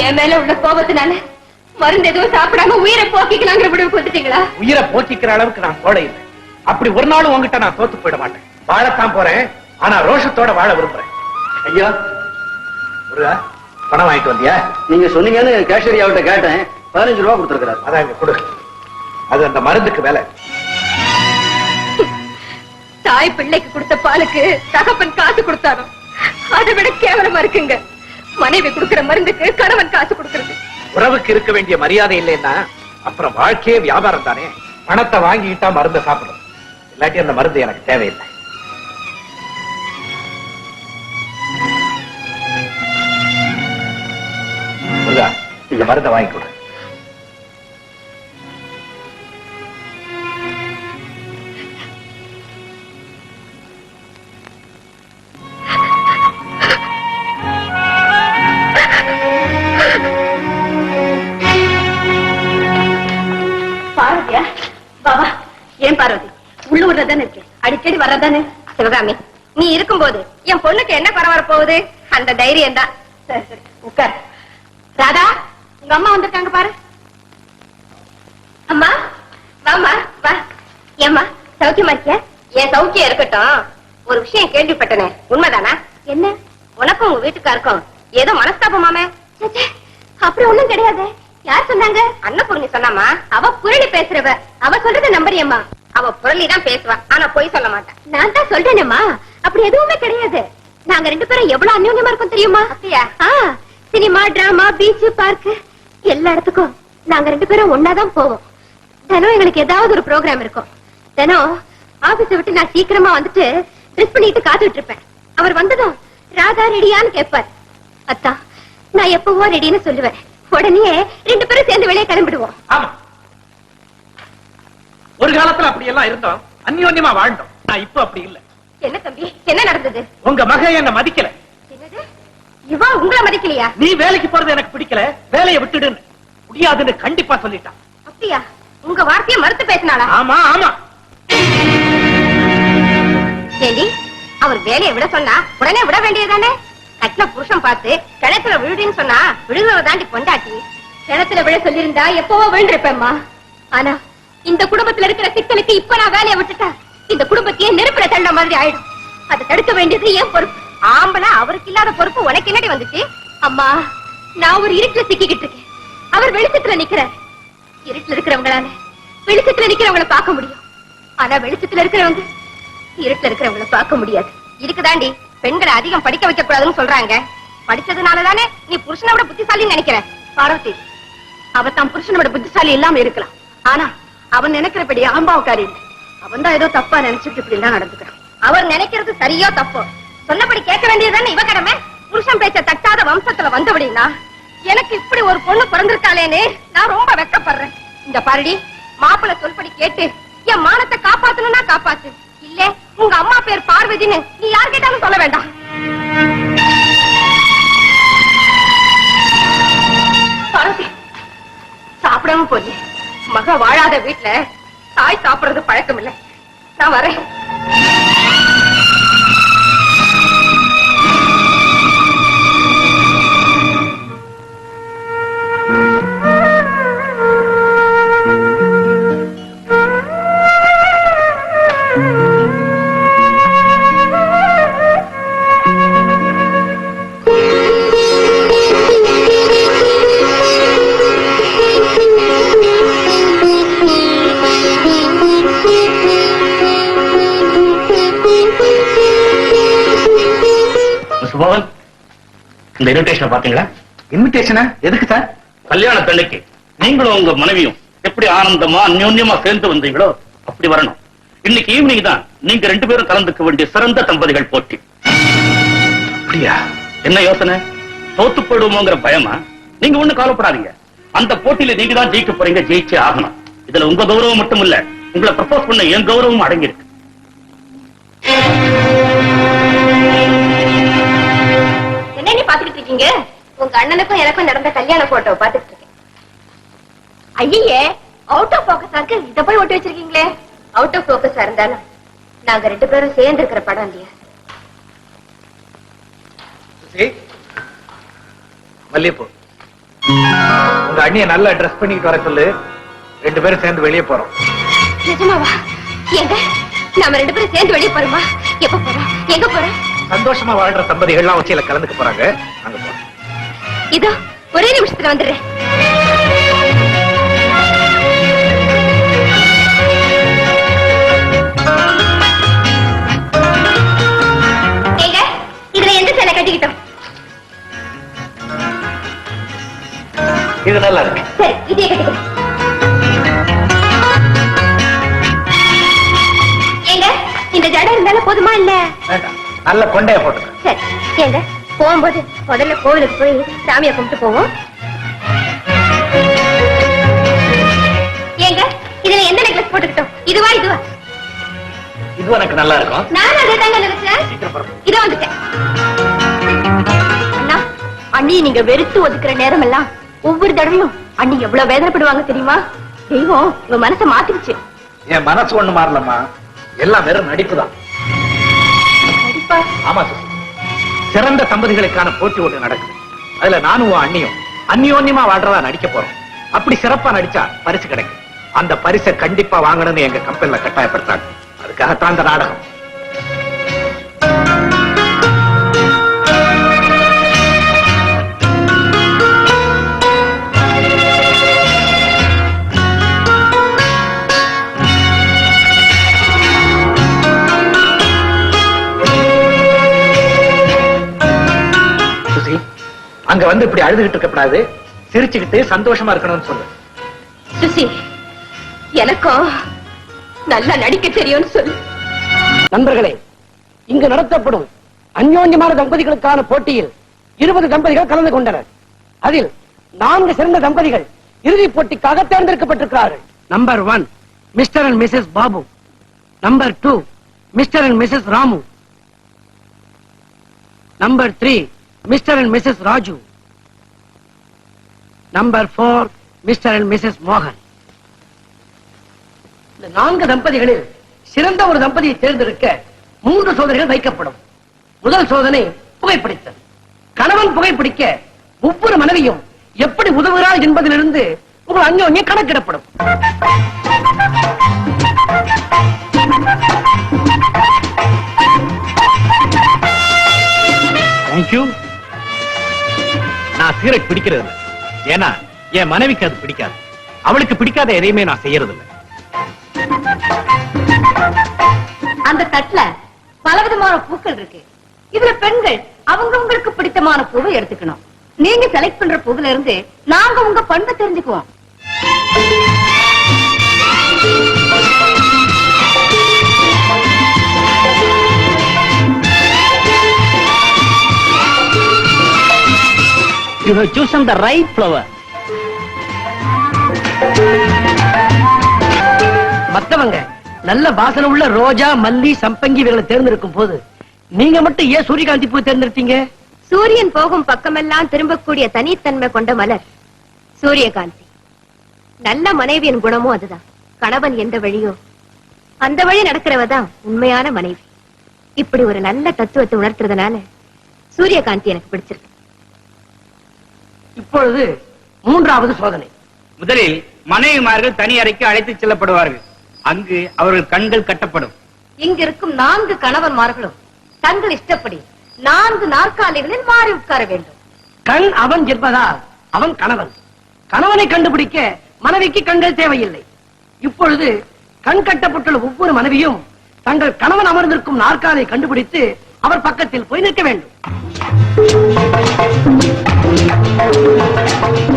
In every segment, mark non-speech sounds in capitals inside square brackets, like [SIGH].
என் மேல உள்ள கோபத்தினால மருந்து எதுவும் சாப்பிடாம உயிரை போக்கிக்கலாங்கிற முடிவுக்கு வந்துட்டீங்களா? உயிரை போக்கிக்கிற அளவுக்கு நான் கோடை இல்லை அப்படி ஒரு நாளும் உங்ககிட்ட நான் தோத்து போயிட மாட்டேன். வாழத்தான் போறேன். ஆனா ரோஷத்தோட வாழ விரும்புறேன். ஐயா முருகா பணம் வாங்கிட்டு வந்தியா? நீங்க சொன்னீங்கன்னு கேஷரி அவர்கிட்ட கேட்டேன். பதினஞ்சு ரூபா கொடுத்துருக்கிறார். அதான் இங்க கொடு. அது அந்த மருந்துக்கு வேலை. தாய் பிள்ளைக்கு கொடுத்த பாலுக்கு தகப்பன் காசு கொடுத்தாலும் அதை விட கேவலமா இருக்குங்க. மனைவி கொடுக்கிற மருந்துக்கு கணவன் காசு கொடுக்கிறது. உறவுக்கு இருக்க வேண்டிய மரியாதை இல்லைன்னா அப்புறம் வாழ்க்கையே வியாபாரம் தானே? பணத்தை வாங்கிட்டா மருந்தை சாப்பிடும் இல்லாட்டி அந்த மருந்து எனக்கு தேவையில்லை. இந்த மருந்தை வாங்கி கொடு. உள்ளூர்ல தானே இருக்கு? அடிக்கடி வர்றதானே? சிவகாமி நீ இருக்கும்போது என் பொண்ணுக்கு என்ன குறை வர போகுது? அந்த தைரியம் தான். உட்கார். ராதா உங்க அம்மா வந்திருக்காங்க பாரு. அம்மா வாம்மா வா. ஏம்மா சௌக்கியமா இருக்கியா? என் சௌக்கியம் இருக்கட்டும். ஒரு விஷயம் கேள்விப்பட்டனே உண்மைதானா? என்ன? உனக்கும் உங்க வீட்டுக்காருக்கும் ஏதோ மனஸ்தாபமாமே? அப்புறம் ஒண்ணும் கிடையாது. யார் சொன்னாங்க? அன்னபூர்ணி சொன்னாமா அவ புரளி பேசுறவ. அவ சொல்றத நம்பறியம்மா. அவ புரளி தான் பேசுவா. ஆனா பொய் சொல்ல மாட்டா. நான் தான் சொல்றேனேம்மா. அப்படி எதுவுமே கிடையாது. நாங்க ரெண்டு பேரும் எவ்வளவு அந்யோன்யமா இருக்கோம் தெரியுமா? அப்படியா? சினிமா டிராமா பீச் பார்க் எல்லா இடத்துக்கும் நாங்க ரெண்டு பேரும் ஒன்னாதான் போவோம். தினம் எங்களுக்கு ஏதாவது ஒரு ப்ரோக்ராம் இருக்கும். தினம் ஆபீஸ் விட்டு நான் சீக்கிரமா வந்துட்டு ட்ரெஸ் பண்ணிட்டு காத்துட்டு இருப்பேன் அவர் வந்ததும் ராதா ரெடியான்னு கேட்பார். அத்தா நான் எப்பவோ ரெடின்னு சொல்லுவேன். உடனே ரெண்டு பேரும் சேர்ந்து வெளியே கிளம்பிடுவோம். ஆமா. ஒரு காலத்துல அப்படி எல்லாம் இருந்தோம். அந்யோன்யமா வாழ்ந்தோம். நான் இப்ப அப்படி இல்ல. என்ன தம்பி என்ன நடந்தது? உங்க மகன் என்ன மதிக்கல. இவா உங்களை மதிக்கலையா? நீ வேலைக்கு போறது எனக்கு பிடிக்கல. வேலையை விட்டுடுன்னு. முடியாதுன்னு கண்டிப்பா சொல்லிட்டான் அப்படியா? உங்க வார்த்தையை மறுத்து பேசினாளா? ஆமா ஆமா. ஏண்டி அவர் வேலையை விட சொன்னா உடனே விட வேண்டியதானே கட்டின புருஷன் பார்த்து கிணத்துல விழுடின்னு சொன்னா விழுகிறவ தாண்டி பொண்டாட்டி. கிணத்துல விழ சொல்லியிருந்தா எப்பவோ விழுந்திருப்பேம்மா. ஆனா இந்த குடும்பத்துல இருக்கிற சிக்கலுக்கு இப்ப நான் வேலையை விட்டுட்டா இந்த குடும்பத்தையே நெருப்புல தள்ள மாதிரி ஆயிடும். அதை தடுக்க வேண்டியது ஏன் பொறுப்பு. ஆம்பளை அவருக்கு இல்லாத பொறுப்பு உனக்கு என்னடி வந்துச்சு? அம்மா நான் ஒரு இருட்டுல சிக்கிக்கிட்டு இருக்கேன். அவர் வெளிச்சத்துல நிக்கிறார். இருட்டுல இருக்கிறவங்களால வெளிச்சத்துல நிக்கிறவங்கள பார்க்க முடியும். ஆனா வெளிச்சத்துல இருக்கிறவங்க இருட்டுல இருக்கிறவங்கள பார்க்க முடியாது. இருக்குதாண்டி பெண்களை அதிகம் படிக்க வைக்க கூடாதுன்னு சொல்றாங்க. படிச்சதுனாலதானே நீ புருஷனை விட புத்திசாலின்னு நினைக்கிற? பார்வதி அவ தான் புருஷனோட புத்திசாலி இல்லாம இருக்கலாம். ஆனா அவன் நினைக்கிறபடி அம்பாவுக்காரி அவன் தான் ஏதோ தப்பா நினைச்சிட்டு இப்படி எல்லாம் நடந்துக்கிறான். அவர் நினைக்கிறது சரியோ தப்போ? சொன்னபடி கேட்க வேண்டியதுதானே இவ கடமை? புருஷன் பேச்ச தட்டாத வம்சத்துல வந்தபடினா? எனக்கு இப்படி ஒரு பொண்ணு பிறந்திருக்காளேன்னு நான் ரொம்ப வெக்கப்படுறேன். இந்த பாருடி மாப்பிள்ள சொல்படி கேட்டு என் மானத்தை காப்பாத்தணும்னா காப்பாத்து. இல்ல உங்க அம்மா பேர் பார்வதின்னு நீ யார் கேட்டாலும் சொல்ல வேண்டாம். சாப்பிடாம போய் மக வாழாத வீட்ல தாய் சாப்பிடுறது பழக்கம் இல்லை நான் வரேன். மோகன் இந்த இன்விடேஷன் பாத்தீங்களா இன்விடேஷனா எதுக்கு சார்? கல்யாண தண்டைக்கு நீங்களும் உங்க மனைவியும் எப்படி ஆனந்தமா அந்யோன்யமா சேர்ந்து வந்தீங்களோ அப்படி வரணும். இன்னைக்கு ஈவினிங் தான் நீங்க ரெண்டு பேரும் கலந்துக்க வேண்டிய சிறந்த தம்பதிகள் போட்டி. அப்படியா? என்ன யோசனை? தோத்து போயிடுவோங்கிற பயமா? நீங்க ஒண்ணு கவலைப்படாதீங்க. அந்த போட்டியில நீங்க தான் ஜெயிக்க போறீங்க ஜெயிச்சே ஆகணும். இதுல உங்க கௌரவம் மட்டும் இல்ல உங்களை ப்ரப்போஸ் பண்ண என் கௌரவம் அடங்கியிருக்கு. பாத்துக்கிட்டு இருக்கீங்க உங்க அண்ணனுக்கும் எனக்கும் நடந்த கல்யாண போட்டோ பாத்துட்டு இருக்கேன். ஐயே அவுட் ஆஃப் போக்கஸா இருக்கு. இத போய் ஒட்டி வச்சிருக்கீங்களே. அவுட் ஆஃப் போக்கஸா இருந்தாலும் நாங்க ரெண்டு பேரும் சேர்ந்து இருக்கிற படம் இல்லையா? மல்லிகைப்பூ. உங்க அண்ணிய நல்லா ட்ரெஸ் பண்ணிட்டு வர சொல்லு. ரெண்டு பேரும் சேர்ந்து வெளியே போறோம். நிஜமாவா? எங்க நாம ரெண்டு பேரும் சேர்ந்து வெளியே போறோமா? எப்ப போறோம்? எங்க போறோம்? சந்தோஷமா வாழ்ற தம்பதிகள்லாம் வச்சியில கலந்துக்க போறாங்க. அங்க போறோம் இதோ ஒரே நிமிஷத்துல வந்துடுறேன். ஏங்க, இதுல எந்த சேலை கட்டிக்கிட்டோம்? இது நல்லா இருக்கு. சரி இதே கட்டிக்கிறேன் ஏங்க இந்த ஜடை இருந்தாலும் போதுமா இல்ல? வேண்டாம். நல்ல கொண்டைய போட்டுக்க சரி ஏங்க போகும்போது முதல்ல கோவிலுக்கு போய் சாமியை கும்பிட்டு போவோம். ஏங்க இதுல எந்த நெக்லஸ் போட்டுக்கிட்டோம்? இதுவா இதுவா? இது எனக்கு நல்லா இருக்கும். நான் அதே தாங்க நினைச்சேன். இதோ வந்துட்டேன். அண்ணா அண்ணி நீங்க வெறுத்து ஒதுக்குற நேரம் எல்லாம் ஒவ்வொரு தடவையும் அண்ணி எவ்வளவு வேதனைப்படுவாங்க தெரியுமா? தெய்வம் உங்க மனசை மாத்திருச்சு என் மனசு ஒண்ணு மாறலம்மா. எல்லாம் வெறும் நடிப்பு தான் கண்டிப்பா. ஆமா சுசி சிறந்த தம்பதிகளுக்கான போட்டி ஒன்று நடக்குது. அதுல நானும் உன் அண்ணியும் அந்யோன்யமா வாழ்றதா நடிக்க போறோம். அப்படி சிறப்பா நடிச்சா பரிசு கிடைக்கும். அந்த பரிசை கண்டிப்பா வாங்கணும்னு எங்க கம்பெனில கட்டாயப்படுத்தாங்க அதுக்காகத்தான் அந்த நாடகம். வந்து இப்படி அழுதுகிட்டு இருக்கக்கூடாது. சிரிச்சுக்கிட்டு சந்தோஷமா இருக்கணும்னு சொல்லு. சுசி எனக்கும் நல்லா நடிக்க தெரியும்னு சொல்லு. நண்பர்களே இங்கு நடத்தப்படும் அந்யோன்யமான தம்பதிகளுக்கான போட்டியில் இருபது தம்பதிகள் கலந்து கொண்டனர். அதில் நான்கு சிறந்த தம்பதிகள் இறுதிப் போட்டிக்காக தேர்ந்தெடுக்கப்பட்டிருக்கிறார்கள். Number one Mr and Mrs Babu number two Mr and Mrs Ramu number three Mr and Mrs Raju number four Mr and Mrs மோகன் இந்த நான்கு தம்பதிகளில் சிறந்த ஒரு தம்பதியை தேர்ந்தெடுக்க மூன்று சோதனைகள் வைக்கப்படும். முதல் சோதனை புகைப்பிடித்தல். கணவன் புகைப்பிடிக்க ஒவ்வொரு மனைவியும் எப்படி உதவுகிறாள் என்பதிலிருந்து உங்கள் அந்யோன்யம் கணக்கிடப்படும். தேங்க்யூ நான் சிகரெட் பிடிக்கிறது ஏன்னா என் மனைவிக்கு அது பிடிக்காது. அவளுக்கு பிடிக்காத எதையுமே நான் செய்யறது இல்ல அந்த தட்டுல பலவிதமான பூக்கள் இருக்கு. இதுல பெண்கள் அவங்கவங்களுக்கு பிடித்தமான பூவை எடுத்துக்கணும். நீங்க செலக்ட் பண்ற பூவுல இருந்து நாங்க உங்க பண்பை தெரிஞ்சுக்குவோம். You have chosen the right flower மத்தவங்க நல்ல வாசனை உள்ள ரோஜா மல்லி சம்பங்கி இவர்களை தேர்ந்தெடுக்கும் போது நீங்க மட்டும் ஏன் சூரியகாந்தி பூ தேர்ந்தெடுத்தீங்க? சூரியன் போகும் பக்கமெல்லாம் திரும்பக்கூடிய தனித்தன்மை கொண்ட மலர் சூரியகாந்தி. நல்ல மனைவியின் குணமும் அதுதான். கணவன் எந்த வழியோ. அந்த வழி நடக்கிறவதான் உண்மையான மனைவி. இப்படி ஒரு நல்ல தத்துவத்தை உணர்த்துறதுனால சூரியகாந்தி எனக்கு பிடிச்சிருக்கு. இப்பொழுது மூன்றாவது சோதனை. முதலில் மனைவிமார்கள் தனி அறைக்கு அழைத்துச் செல்லப்படுவார்கள். அங்கு அவர்கள் கண்கள் கட்டப்படும். இங்கிருக்கும் நான்கு கணவன்மார்களும் தங்கள் இஷ்டப்படி நான்கு நாற்காலிகளில் மாறி உட்கார வேண்டும். கண் அவன் என்பதால் அவன் கணவன். கணவனை கண்டுபிடிக்க மனைவிக்கு கண்கள் தேவையில்லை. இப்பொழுது கண் கட்டப்பட்டுள்ள ஒவ்வொரு மனைவியும் தங்கள் கணவன் அமர்ந்திருக்கும் நாற்காலை கண்டுபிடித்து அவர் பக்கத்தில் போய் நிற்க வேண்டும். Thank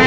you.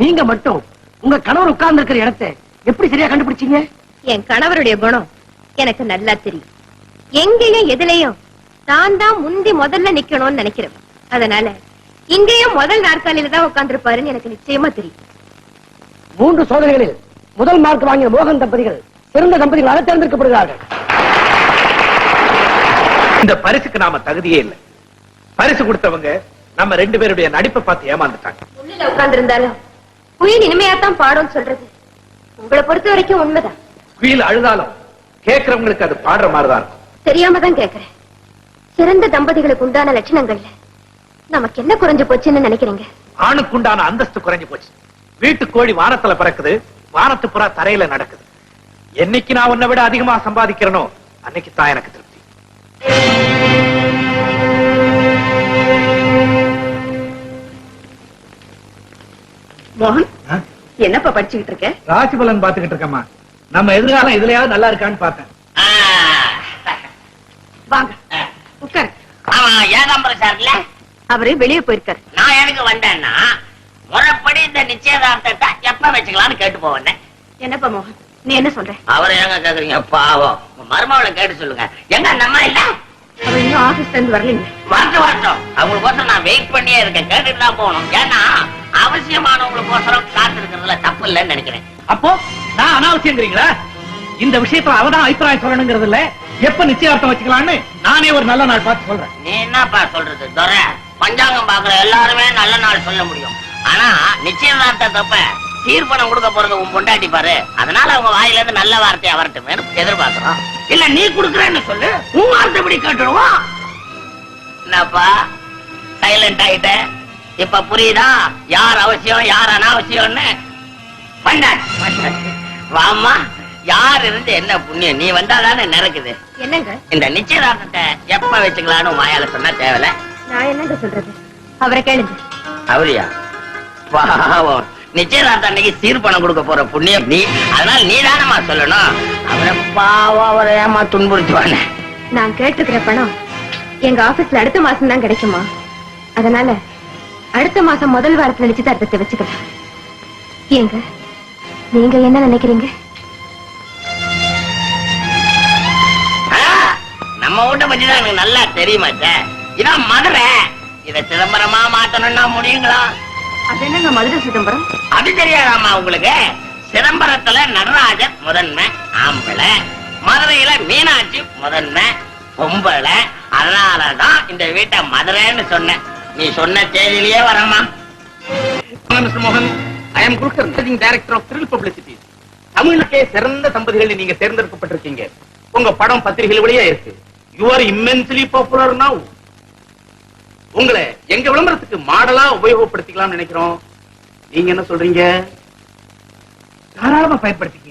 நீங்க மட்டும் உங்க கணவர் உட்கார்ந்து இருக்கிற இடத்தை எப்படி சரியா கண்டுபிடிச்சீங்க? என் கணவருடைய குணம் எனக்கு நல்லா தெரியும். எங்கேயும் எதுலயும் நான் தான் முந்தி முதல்ல நிக்கணும்னு நினைக்கிறேன். அதனால இங்கேயும் முதல் நாற்காலியில தான் உட்கார்ந்திருப்பாருன்னு எனக்கு நிச்சயமா தெரியும். மூன்று சோதனைகளில் முதல் மார்க் வாங்கிய மோகன் தம்பதிகள் சிறந்த தம்பதிகளாக தேர்ந்தெடுக்கப்படுகிறார்கள். இந்த பரிசுக்கு நாம தகுதியே இல்லை. பரிசு கொடுத்தவங்க நம்ம ரெண்டு பேருடைய நடிப்பை பார்த்து ஏமாந்துட்டாங்க. உள்ளில உட்கார்ந்திருந்தாலும் குயில் இனிமையாத்தான் பாடும்னு சொல்றது. உங்களை பொறுத்த வரைக்கும் உண்மைதான். குயில் அழுதாலும் கேட்கறவங்களுக்கு அது பாடுற மாதிரிதான் தெரியாம தான் கேக்குறேன் சிறந்த தம்பதிகளுக்கு உண்டான லட்சணங்கள்ல நமக்கு என்ன குறைஞ்சு போச்சுன்னு நினைக்கிறீங்க? ஆணுக்குண்டான அந்தஸ்து குறைஞ்சு போச்சு. வீட்டு கோழி வானத்துல பறக்குது வானத்து புறா தரையில நடக்குது. என்னைக்கு நான் உன்னை விட அதிகமா சம்பாதிக்கிறேனோ அன்னைக்கு தான் எனக்கு திருப்தி. மோகன் என்னப்பா படிச்சுக்கிட்டு இருக்க? ராசி பலன் பாத்துக்கிட்டு இருக்கம்மா. நம்ம எதிர்காலம் இதுலயாவது நல்லா இருக்கான்னு பார்த்தேன். வாங்க உட்காரு. ஆமா ஏகாம்பரம் சார்ல அவரு வெளியே போயிருக்காரு. நான் எனக்கு வந்தேன்னா முறைப்படி இந்த நிச்சயதார்த்தத்தை எப்ப வச்சுக்கலாம்னு கேட்டு போவேன் என்னப்பா மோகன் நீ என்ன சொல்ற? அவரை எங்க கேக்குறீங்க? பாவம். உங்க மருமகளை கேட்டு சொல்லுங்க. எங்க அந்த அம்மா இல்ல? அவர் இன்னும் ஆபீஸ்ல இருந்து வரலீங்க. வரட்டும் வரட்டும். அவங்களுக்கோசரம் நான் வெயிட் பண்ணியே இருக்கேன். கேட்டுட்டு தான் போகணும். ஏன்னா அவசியமானவங்களுக்கோசரம் காத்து இருக்கிறதுல தப்பு இல்லைன்னு நினைக்கிறேன். அப்போ நான் அனாவசியங்கிறீங்களா? இந்த விஷயத்துல அவதான் அபிப்பிராயம் சொல்லணுங்கிறது இல்ல எப்ப நிச்சயார்த்தம் வச்சுக்கலாம்னு நானே ஒரு நல்ல நாள் பார்த்து சொல்றேன். நீ என்னப்பா சொல்றது? துரை பஞ்சாங்கம் பாக்குற எல்லாருமே நல்ல நாள் சொல்ல முடியும். ஆனா நிச்சயதார்த்தத்தப்ப சீர்பணம் கொடுக்க போறது உன் பொண்டாட்டி பாரு. அதனால அவங்க வாயில இருந்து நல்ல வார்த்தையா வரட்டுமே எதிர்பார்க்கிறோம். இல்ல நீ குடுக்கறேன்னு சொல்லு. உன் வார்த்தை இப்படி கேட்டுருவோம் என்னப்பா சைலண்ட் ஆயிட்ட? இப்ப புரியுதா? யார் அவசியம் யார் அனாவசியம்னு? வாமா யார் இருந்து என்ன புண்ணியம்? நீ வந்தாதானே நடக்குது. என்னங்க? இந்த நிச்சயதார்த்தத்தை எப்ப வச்சுக்கலாம்னு வாயால சொன்னா தேவையில்ல. நான் என்னங்க சொல்றது? அவரை கேளுங்க. அவரியா? பாவம். நிச்சயதார்த்தம் அன்னைக்கு சீர்பணம் கொடுக்க போற புண்ணியம் நீ. அதனால நீ தானமா சொல்லணும். அவரை பாவம் அவரை ஏமா துன்புறுத்துவானே? நான் கேட்டிருக்கிற பணம் எங்க ஆபீஸ்ல அடுத்த மாசம் தான் கிடைக்குமா? அதனால அடுத்த மாசம் முதல் வாரத்துல நிச்சயதார்த்தத்தை வச்சுக்கலாம். ஏங்க நீங்க என்ன நினைக்கிறீங்க? ஆ, நம்ம வீட்டை பத்தி தான் எனக்கு நல்லா தெரியுமாச்சே இதான் மதுரை. இத சிதம்பரமா மாத்தணும்னா முடியுங்களா? அது என்னங்க மதுரை சிதம்பரம்? அது தெரியாதாமா உங்களுக்கு? சிதம்பரத்துல நடராஜர் முதன்மை ஆம்பளை. மதுரையில மீனாட்சி முதன்மை பொம்பளை. அதனாலதான் இந்த வீட்டை மதுரைன்னு சொன்னேன். நீ சொன்ன தேதியிலேயே வரமா மிஸ்டர் மோகன் I am குல்கர் managing director of thrill publicity தமிழுக்கே சிறந்த தம்பதிகளில் நீங்க தேர்ந்தெடுக்கப்பட்டிருக்கீங்க. உங்க படம் பத்திரிகையிலேயே இருக்கு. You are immensely popular now உங்களை எங்க விளம்பரத்துக்கு மாடலா உபயோகப்படுத்திக்கலாம்னு நினைக்கிறோம். நீங்க என்ன சொல்றீங்க? தாராளமா பயன்படுத்திக்க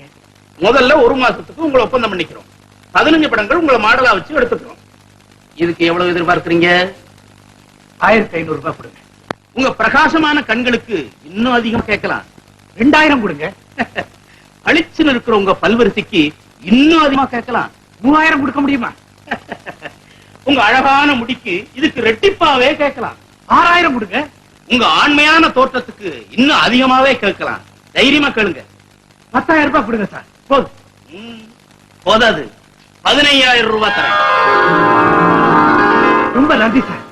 முதல்ல ஒரு மாசத்துக்கு உங்களை ஒப்பந்தம் பண்ணிக்கிறோம். பதினஞ்சு படங்கள் உங்களை மாடலா வச்சு எடுத்துக்கிறோம். இதுக்கு எவ்வளவு எதிர்பார்க்கிறீங்க? ஆயிரத்தி ஐநூறு ரூபாய் கொடுங்க. உங்க பிரகாசமான கண்களுக்கு இன்னும் அதிகம் கேட்கலாம். ரெண்டாயிரம் கொடுங்க. [LAUGHS] அழிச்சுன்னு இருக்கிற உங்க பல்வரிசைக்கு இன்னும் அதிகமா கேட்கலாம். மூவாயிரம் கொடுக்க முடியுமா? [LAUGHS] உங்க அழகான முடிக்கு இதுக்கு ரெட்டிப்பாவே கேட்கலாம். ஆறாயிரம் கொடுங்க. உங்க ஆண்மையான தோற்றத்துக்கு இன்னும் அதிகமாவே கேட்கலாம். தைரியமா கேளுங்க. பத்தாயிரம் ரூபாய் கொடுங்க சார். போதும். போதாது. பதினையாயிரம் ரூபாய் தரேன். ரொம்ப நன்றி சார்.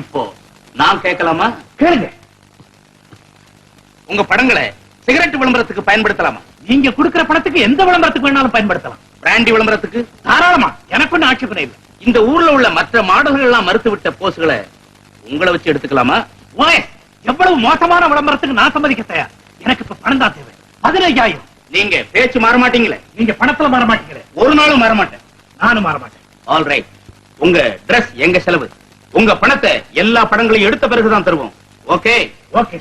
இப்போ நான் கேட்கலாமா? கேளுங்க. உங்க படங்களை சிகரெட் விளம்பரத்துக்கு பயன்படுத்தலாமா? நீங்க கொடுக்கிற பணத்துக்கு எந்த விளம்பரத்துக்கு வேணாலும் பயன்படுத்தலாம். பிராண்டி விளம்பரத்துக்கு? தாராளமா. எனக்கு ஒண்ணு ஆட்சேபனை இல்லை. இந்த ஊர்ல உள்ள மற்ற மாடல்கள் எல்லாம் மறுத்து விட்ட போஸ்களை உங்களை வச்சு எடுத்துக்கலாமா? எவ்வளவு மோசமான விளம்பரத்துக்கு நான் சம்மதிக்க தயார்? எனக்கு இப்ப பணம் தான் தேவை. பதினைஞ்சாயிரம் நீங்க பேச்சு மாற மாட்டீங்களே? நீங்க பணத்துல மாற மாட்டீங்களே? ஒரு நாளும் மாற மாட்டேன். நானும் மாற மாட்டேன். ஆல் ரைட் உங்க Dress எங்க செலவு? உங்க பணத்தை எல்லா படங்களையும் எடுத்த பிறகுதான் தருவோம். Okay okay